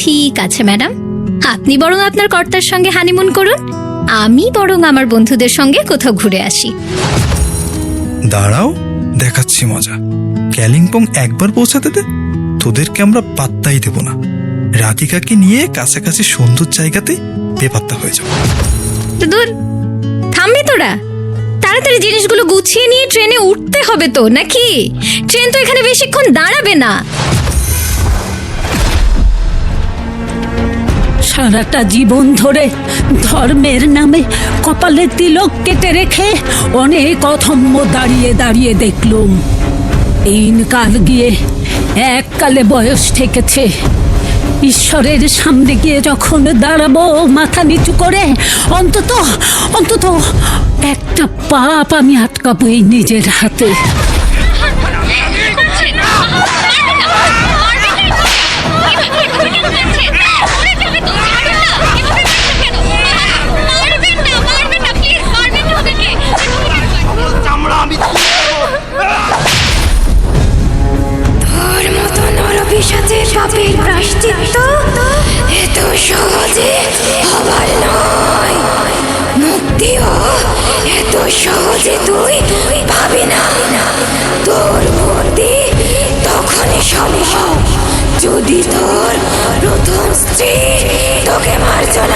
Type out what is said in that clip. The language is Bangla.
ঠিক আছে ম্যাডাম। আপনি বরং আপনার কর্তার সঙ্গে হানিমুন করুন। আমি বরং আমার বন্ধুদের সঙ্গে কোথাও ঘুরে আসি। দাঁড়াও দেখাচ্ছি মজা। ক্যালিংপং একবার পৌঁছাতে দে। তোদেরকে আমরা পাত্তাই দেব না। রাধিকাকে নিয়ে কাছাকাছি সুন্দর জায়গাতে বেপাত্তা হয়ে যাব দূর থামবি তোরা। তাড়াতাড়ি জিনিসগুলো গুছিয়ে নিয়ে ট্রেনে উঠতে হবে তো নাকি? ট্রেন তো এখানে বেশিক্ষণ দাঁড়াবে না। সারাটা জীবন ধরে ধর্মের নামে কপালে তিলক কেটে রেখে অনেক অথম্য দাঁড়িয়ে দাঁড়িয়ে দেখলুম। কাল গিয়ে এককালে বয়স ঠেকেছে। ঈশ্বরের সামনে গিয়ে যখন দাঁড়াবো মাথা নিচু করে, অন্তত অন্তত একটা পাপ আমি আটকাবো এই নিজের হাতে। প্রায়শ্চিত্ত এত সহজে হবার নয়। মুক্তিও এত সহজে তুই পাবি না। তোর মুক্তি তখনই সম্ভব। যদি তোর প্রথম স্ত্রী তোকে মার্জন